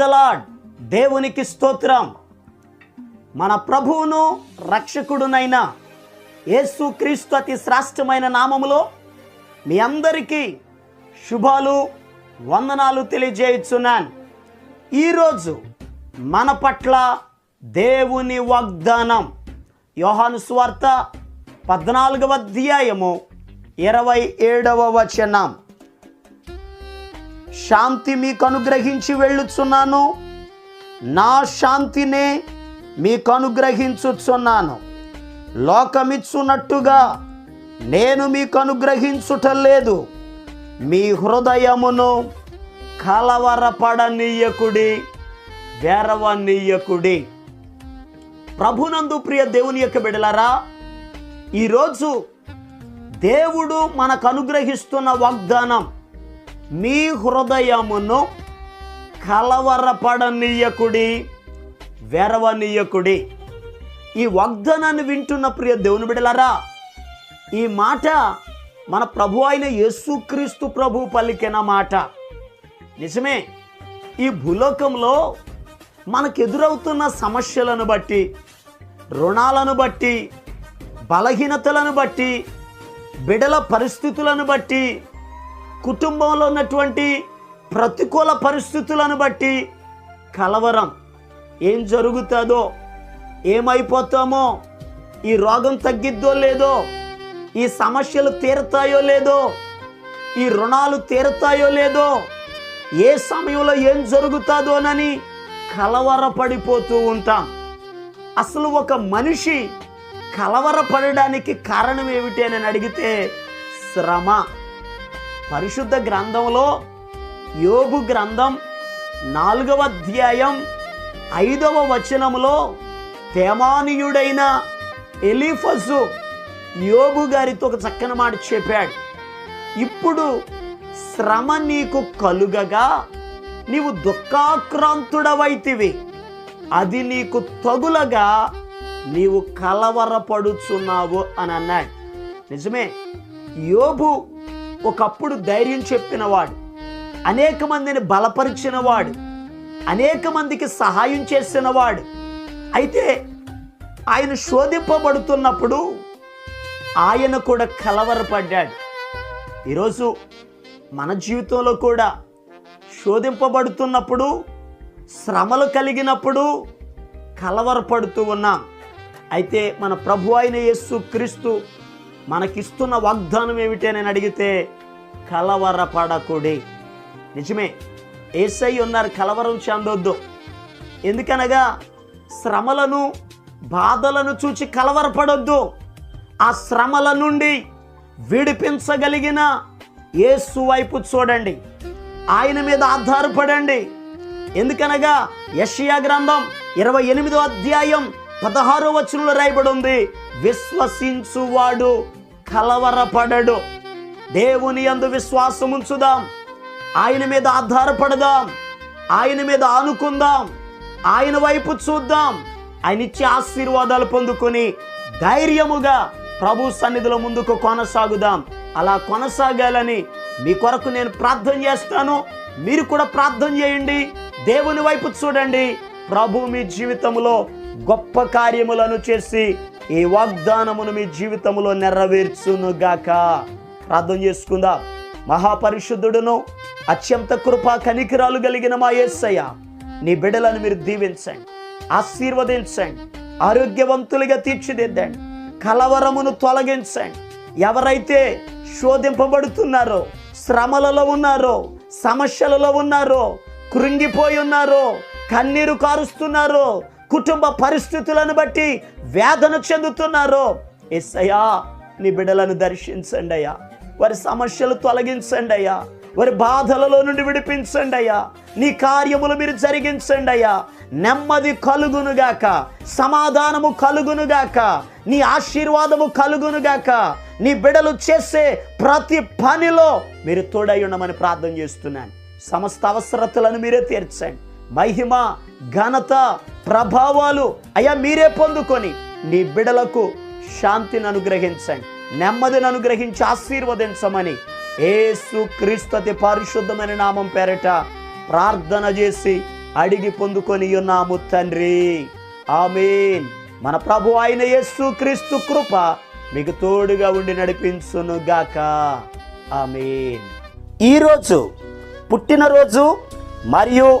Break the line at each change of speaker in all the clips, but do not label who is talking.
Lord దేవునికి స్తోత్రం. మన ప్రభువును రక్షకుడునైన యేసుక్రీస్తు అతి శ్రేష్టమైన నామములో మీ అందరికీ శుభాలు వందనాలు తెలియజేయుచున్నాను. ఈరోజు మన పట్ల దేవుని వాగ్దానం. యోహాను స్వార్త పద్నాలుగవ అధ్యాయము ఇరవై ఏడవ వచనం. శాంతి మీకు అనుగ్రహించి వెళ్ళుచున్నాను. నా శాంతినే మీకు అనుగ్రహించుచున్నాను. లోకమిచ్చున్నట్టుగా నేను మీకు అనుగ్రహించుట లేదు మీ హృదయమును కలవరపడనీయకుడి వెరవనీయకుడి. ప్రభునందు ప్రియ దేవుని యొక్క బిడలరా ఈరోజు దేవుడు మనకు అనుగ్రహిస్తున్న వాగ్దానం మీ హృదయమును కలవరపడనీయకుడి వెరవనీయకుడి. ఈ వాగ్దానాన్ని వింటున్న ప్రియ దేవుని బిడలరా ఈ మాట మన ప్రభు అయిన యేసుక్రీస్తు ప్రభు పలికిన మాట. నిజమే ఈ భూలోకంలో మనకు ఎదురవుతున్న సమస్యలను బట్టి రుణాలను బట్టి బలహీనతలను బట్టి బిడల పరిస్థితులను బట్టి కుటుంబంలో ఉన్నటువంటి ప్రతికూల పరిస్థితులను బట్టి కలవరం ఏం జరుగుతుందో ఏమైపోతామో ఈ రోగం తగ్గిద్దో లేదో ఈ సమస్యలు తీరుతాయో లేదో ఈ రుణాలు తీరుతాయో లేదో ఏ సమయంలో ఏం జరుగుతుందోనని కలవరపడిపోతూ ఉంటాం. అసలు ఒక మనిషి కలవరపడడానికి కారణం ఏమిటి అని అడిగితే శ్రమ. పరిశుద్ధ గ్రంథంలో యోగు గ్రంథం నాలుగవ అధ్యాయం ఐదవ వచనములో తేమానీయుడైన ఎలిఫజు యోగు గారితో ఒక చక్కని మాట చెప్పాడు. ఇప్పుడు శ్రమ నీకు కలుగగా నీవు దుఃఖాక్రాంతుడవైతివి. అది నీకు తగులగా నీవు కలవరపడుచున్నావు అని అన్నాడు. నిజమే యోబు ఒకప్పుడు ధైర్యం చెప్పినవాడు అనేక మందిని బలపరిచినవాడు అనేక మందికి సహాయం చేసినవాడు. అయితే ఆయన శోధింపబడుతున్నప్పుడు ఆయన కూడా కలవరపడ్డాడు. ఈరోజు మన జీవితంలో కూడా శోధింపబడుతున్నప్పుడు శ్రమలు కలిగినప్పుడు కలవరపడుతూ ఉన్నాం. అయితే మన ప్రభు అయిన యేసు క్రీస్తు మనకిస్తున్న వాగ్దానం ఏమిటి అని అడిగితే కలవరపడకుడి. నిజమే ఏసై ఉన్నారు కలవరం చెందొద్దు. ఎందుకనగా శ్రమలను బాధలను చూచి కలవరపడొద్దు. ఆ శ్రమల నుండి విడిపించగలిగిన యేసు వైపు చూడండి. ఆయన మీద ఆధారపడండి. ఎందుకనగా యషియా గ్రంథం ఇరవై ఎనిమిదో అధ్యాయం పదహారో వచనంలో రాయబడి ఉంది విశ్వసించువాడు కలవరపడడు. దేవుని అందు విశ్వాసం ఉంచుదాం ఆయన మీద ఆధారపడదాం. ఆయన మీద ఆనుకుందాం. ఆయన వైపు చూద్దాం. ఆయన ఇచ్చే ఆశీర్వాదాలు పొందుకొని ధైర్యముగా ప్రభు సన్నిధిలో ముందుకు కొనసాగుదాం. అలా కొనసాగాలని మీ కొరకు నేను ప్రార్థన చేస్తాను. మీరు కూడా ప్రార్థన చేయండి. దేవుని వైపు చూడండి. ప్రభు మీ జీవితంలో గొప్ప కార్యములను చేసి ఈ వాగ్దానమును మీ జీవితంలో నెరవేర్చునుగాక. ప్రార్థన చేసుకుందాం. మహాపరిశుద్ధుడును అత్యంత కృపా కనికిరాలు కలిగిన మా ఏసయ్య నీ బిడలను మీరు దీవించండి ఆశీర్వదించండి ఆరోగ్యవంతులుగా తీర్చిదిద్దండి కలవరమును తొలగించండి. ఎవరైతే శోధింపబడుతున్నారో శ్రమలలో ఉన్నారో సమస్యలలో ఉన్నారో కృంగిపోయి ఉన్నారో కన్నీరు కారుస్తున్నారో కుటుంబ పరిస్థితులను బట్టి వేదన చెందుతున్నారో. ఎస్సయ్యా నీ బిడ్డలను దర్శించండి అయ్యా. వారి సమస్యలు తొలగించండి అయ్యా. వారి బాధలలో నుండి విడిపించండి అయ్యా. నీ కార్యములు మీరు జరిగించండి అయ్యా. నెమ్మది కలుగునుగాక సమాధానము కలుగునుగాక నీ ఆశీర్వాదము కలుగునుగాక నీ బిడలు చేసే ప్రతి పనిలో మీరు తోడై ఉండమని ప్రార్థన చేస్తున్నాను. సమస్త అవసరతలను మీరే తీర్చండి. మహిమ ఘనత ప్రభావాలు అయ్యా మీరే పొందుకొని నీ బిడలకు శాంతిని అనుగ్రహించండి నెమ్మదిని అనుగ్రహించి ఆశీర్వదించమని ఏసు క్రీస్తతి పరిశుద్ధమైన నామం పేరట ప్రార్థన చేసి అడిగి పొందుకొని ఉన్నాము తండ్రి. ఆమెన్. మన ప్రభు అయిన యేసు క్రీస్తు కృప మీకు తోడుగా ఉండి నడిపించును గాక. ఆమేన్. ఈరోజు పుట్టినరోజు మరియు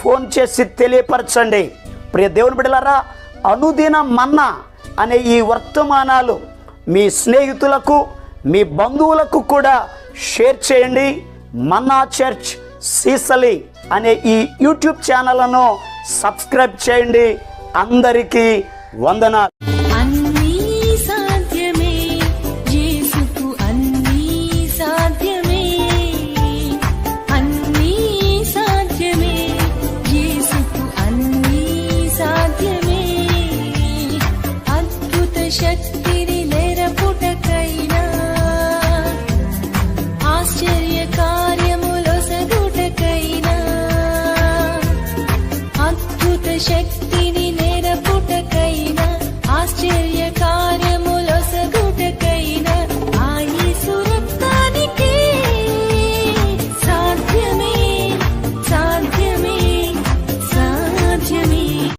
ఫోన్ చేసి తెలియపరచండి. ప్రియ దేవుని బిడలారా అనుదిన మన్నా అనే ఈ వర్తమానాలు మీ స్నేహితులకు మీ బంధువులకు కూడా షేర్ చేయండి. మన్నా చర్చ్ సీసలి అనే ఈ యూట్యూబ్ ఛానల్ను సబ్స్క్రైబ్ చేయండి. అందరికీ వందనాలు.
عاشت